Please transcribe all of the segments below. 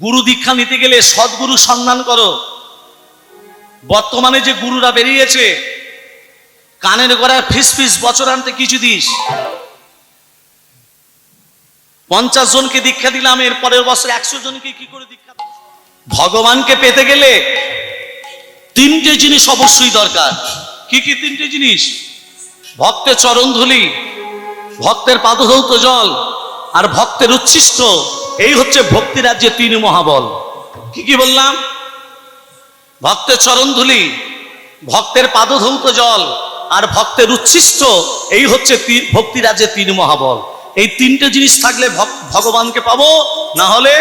গুরু দীক্ষা নিতে গেলে সদ্গুরু সন্ধান করো। বর্তমানে যে গুরুরা বেরিয়েছে, কানের গড়ায় ফিস ফিস বছর আনতে কিছু দিস। পঞ্চাশ জনকে দীক্ষা দিলাম এর পরের বছর একশো জনকে কি করে দীক্ষা? ভগবানকে পেতে গেলে তিনটে জিনিস অবশ্যই দরকার। কি কি তিনটে জিনিস? ভক্তের চরণ ধুলি ভক্তের পাদধৌত জল, আর ভক্তের উচ্ছিষ্ট। এই হচ্ছে ভক্তি রাজ্যে তিন মহাবল। কি কি বললাম? ভক্তের চরণ ধুলি ভক্তের পাদধৌত জল আর ভক্তের উচ্ছিষ্ট এই হচ্ছে ভক্তি রাজ্যে তিন মহাবল। এই তিনটে জিনিস থাকলে ভগবানকে পাবো না হলে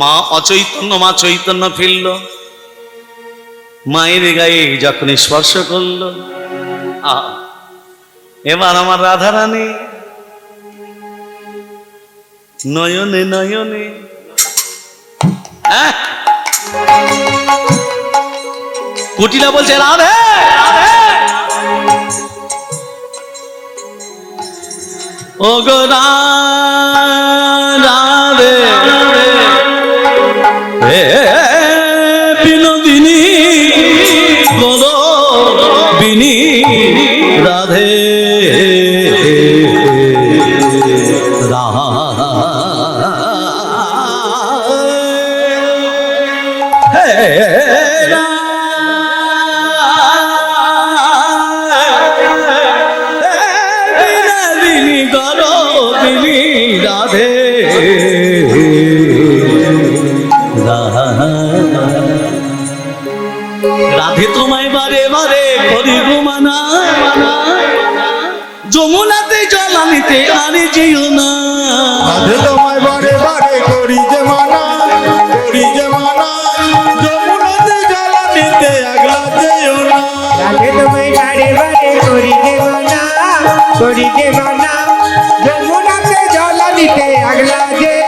মা অচৈতন্য মা চৈতন্য ফিরল। মায়ের গায়ে যখন স্পর্শ করল আহা, এবার আমার রাধা রানী নয়নে। নয়নে? কুটিলা বলছে, রাধে ও গো রাধে। বিনোদিনী গোদ বিনি ঘুমানা যমুনাতে জল আনিতে আনি যেও না। তোমায় বারে বারে করি যে মানা করি যে মানা। যমুনাতে জ্বালা নিতে আগলা যেও না। তোমায় বারে বারে করি দেবানা যমুনাতে জল নিতে আগলা যেও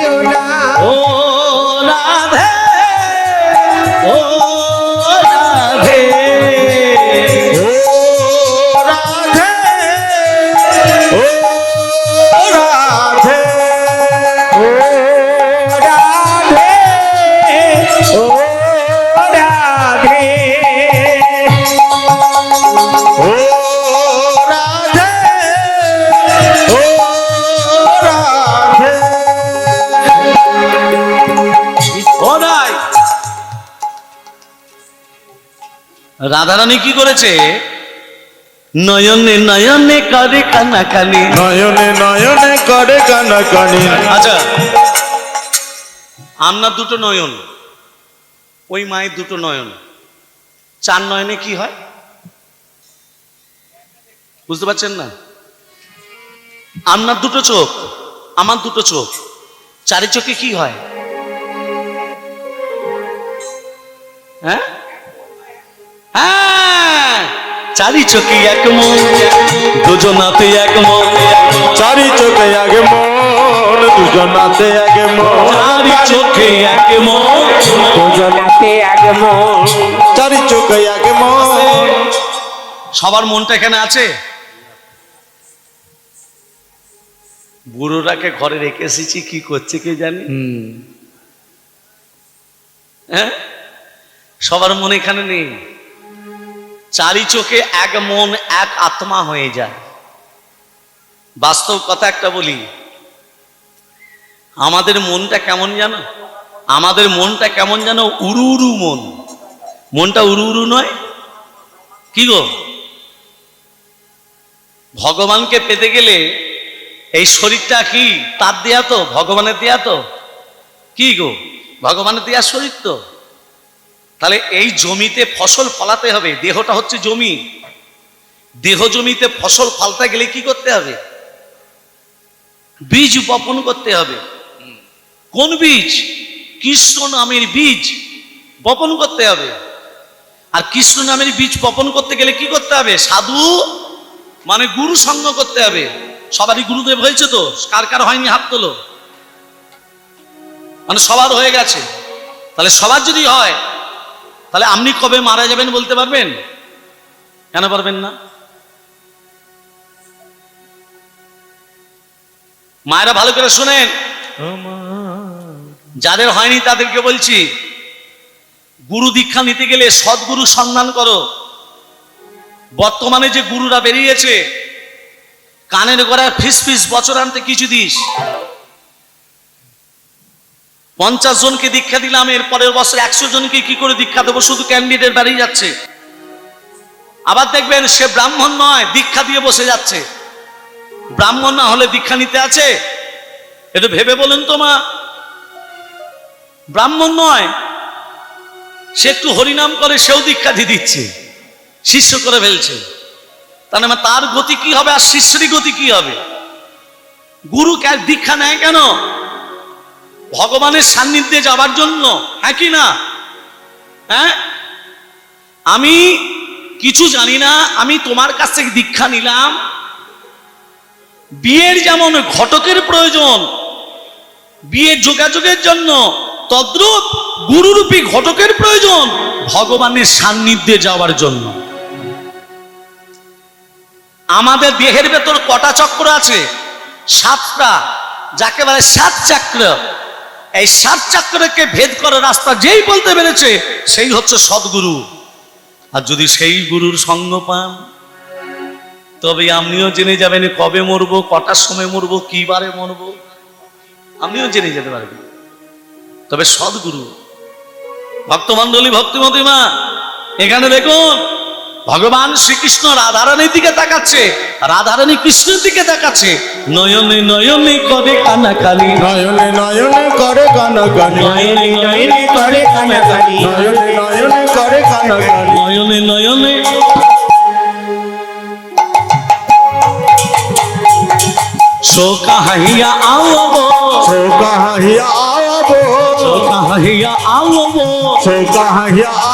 রাধারানী কি করেছে? নয়নে নয়নে করে কানা কানি নয়নে নয়নে করে কানা কানি আচ্ছা আপনার দুটো নয়ন ওই মায়ের দুটো নয়ন। চার নয়নে কি হয়? বুঝতে পারছেন না? আপনার দুটো চোখ আমার দুটো চোখ চারি চোখে কি হয়? হ্যাঁ? হ্যাঁ চারি চোখে এক মন দুজনাতে এক মন। চারি চোখে আগে মন দুজনাতে আগে মন। চারি চোখে এক মন। দুজনাতে আগমন চারি চোখে আগে মন। সবার মনটা এখানে আছে? বুড়োটাকে ঘরে রেখে এসেছি কি করছে কে জানি? হ্যাঁ? সবার মন এখানে নেই। চারি চোখে এক মন, এক আত্মা হয়ে যায়। বাস্তব কথা একটা বলি, আমাদের মনটা কেমন জানো? আমাদের মনটা কেমন জানো? উড়ু উড়ু মন। মনটা উড়ু উড়ু নয়। কি গো? ভগবানকে পেতে গেলে এই শরীরটা কি তার দেয়া তো? ভগবানের দেয়া তো? কি গো? ভগবানের দেয়া শরীর তো? তাহলে এই জমিতে ফসল ফলাতে হবে, দেহটা হচ্ছে জমি। দেহ জমিতে ফসল ফলাতে গেলে কি করতে হবে? বীজ বপন করতে হবে। কোন বীজ? কৃষ্ণ নামের বীজ বপন করতে হবে। আর কৃষ্ণ নামের বীজ বপন করতে গেলে কি করতে হবে? সাধু মানে গুরু সঙ্গ করতে হবে। সবারই গুরুদেব হয়েছে তো, কার কার হয়নি হাত তোলো? মানে সবার হয়ে গেছে। তাহলে সবার যদি হয় তাহলে আপনি কবে মারা যাবেন বলতে পারবেন? কেন পারবেন না? মায়েরা ভালো করে শোনেন। যাদের হয়নি তাদেরকে বলছি, গুরু দীক্ষা নিতে গেলে সদ্গুরু সন্ধান করো। বর্তমানে যে গুরুরা বেরিয়েছে, কানের গড়ায় ফিস ফিস বছর আনতে কিছু দিস। পঞ্চাশ জনকে দীক্ষা দিলাম এর পরের বছর একশো জনকে কি করে দীক্ষা দেবো? শুধু ক্যান্ডিডেট বাড়িয়ে যাচ্ছে। আবার দেখবেন সে ব্রাহ্মণ নয়, দীক্ষা দিয়ে বসে যাচ্ছে। ব্রাহ্মণ না হলে দীক্ষা নিতে আছে? এটা ভেবে বলেন তো মা। ব্রাহ্মণ নয়, সে একটু হরিনাম করে, সেও দীক্ষা দিয়ে দিচ্ছে। শিষ্য করে ফেলছে। তাহলে মা তার গতি কি হবে আর শিষ্যেরই গতি কি হবে? গুরু দীক্ষা নেয় কেন? ভগবানের সান্নিধ্যে যাবার জন্য হ্যাঁ কি না? হ্যাঁ? আমি কিছু জানি না, আমি তোমার কাছ থেকে দীক্ষা নিলাম। বিয়ের যেমন ঘটকের প্রয়োজন, বিয়ের যোগাযোগের জন্য তদ্রুপ গুরুরূপী ঘটকের প্রয়োজন ভগবানের সান্নিধ্যে যাওয়ার জন্য। আমাদের দেহের ভেতর কটা চক্র আছে? সাতটা, যাকে বলে সাত চক্র। এই সাত চক্রকে ভেদ করার রাস্তা যেই বলতে পেরেছে, সেই হচ্ছে সদ্গুরু। আর যদি সেই গুরুর সঙ্গ পান, তবে আপনিও জেনে যাবেন কবে মরবো, কটার সময় মরবো, কি বারে মরবো। আপনিও জেনে যেতে পারবেন তবে সদ্গুরু ভক্তমন্ডলী ভক্তিমতী মা, এখানে দেখুন, ভগবান শ্রীকৃষ্ণ রাধারানীর দিকে তাকাচ্ছে, রাধারানী কৃষ্ণের দিকে তাকাচ্ছে। নয়নে নয়নে করে কানাকানি। নয়নে নয়নে করে কানাকানি। নয়নে নয়নে করে কানাকানি। নয়নে নয়নে করে কানাকানি। নয়নে নয়নে। শোকা হাইয়া আওয়াবো। শোকা হাহিয়া আওয়াবো। শোকা হাইয়া আওয়াবো। শোকা আওয়াবো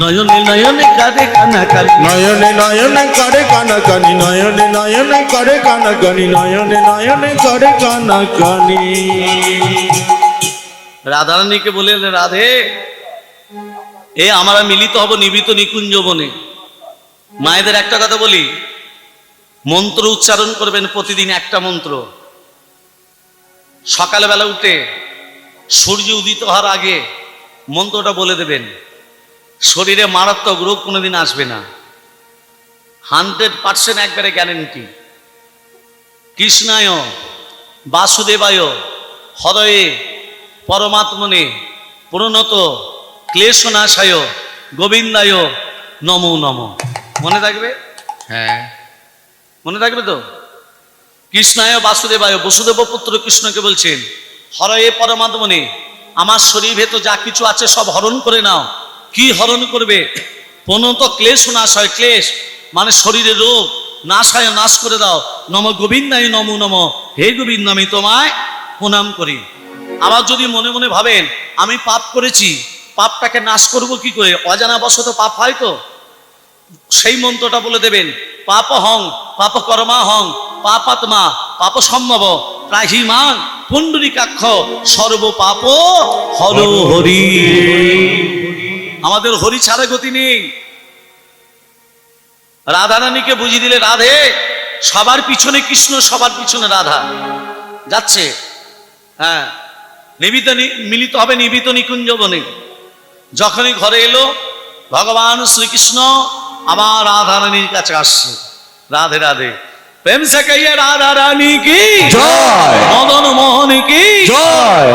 নয়নে নয়নে কাঁদে কানাকানি নয়নে নয়নে করে কানাকানি নয়নে নয়নে করে কানাকানি নয়নে নয়নে করে কানাকানি রাধারানীকে বলে রাধে এ আমরা মিলিত হব নিবিত নিকুঞ্জ বনে। মায়েদের একটা কথা বলি মন্ত্র উচ্চারণ করবেন প্রতিদিন একটা মন্ত্র। সকালবেলা উঠে সূর্য উদিত হওয়ার আগে মন্ত্রটা বলে দেবেন। শরীরে মারাত্মক রোগ কোনোদিন আসবে না। হান্ড্রেড পার্সেন্ট একবারে গ্যারেন্টি। কৃষ্ণায় বাসুদেবায় হরয়ে পরমাত্মনে প্রণত ক্লেশনাশায় গোবিন্দায় নমো নম। মনে থাকবে? হ্যাঁ। মনে থাকবে তো? কৃষ্ণায় বাসুদেবায় বসুদেব পুত্র কৃষ্ণকে বলছেন হরয়ে পরমাত্মনে আমার শরীর ভেতর যা কিছু আছে সব হরণ করে নাও। কি হরণ করবে? প্রণত ক্লেশ নাশ হয় ক্লেশ? মানে শরীরের রোগ? নাশায় নাশ করে দাও। নম গোবিন্দায় নম নম। হে গোবিন্দ, আমি তোমায় প্রণাম করি। আবার যদি মনে মনে ভাবেন, আমি পাপ করেছি, পাপটাকে নাশ করব কি করে? অজানা বশত পাপ হয় তো? সেই মন্ত্রটা বলে দেবেন পাপ হং পাপ কর্মা হং পাপাত্মা পাপ সম্ভব ত্রাহিমান, পুণ্ডরিকাক্ষ সর্ব পাপ হর হরি। আমাদের হরি ছাড়া গতি নেই। রাধারানীকে বুঝিয়ে দিলে রাধে সবার পিছনে কৃষ্ণ সবার পিছনে রাধা। যাচ্ছে। হ্যাঁ নিবিত মিলিত হবে নিবিত নিকুঞ্জ বনে। যখনই ঘরে এলো ভগবান শ্রীকৃষ্ণ আমার রাধা রানীর কাছে আসছে। রাধে রাধে। প্রেম সে রাধা রানী কি? জয়। মদন মোহন কি? জয়।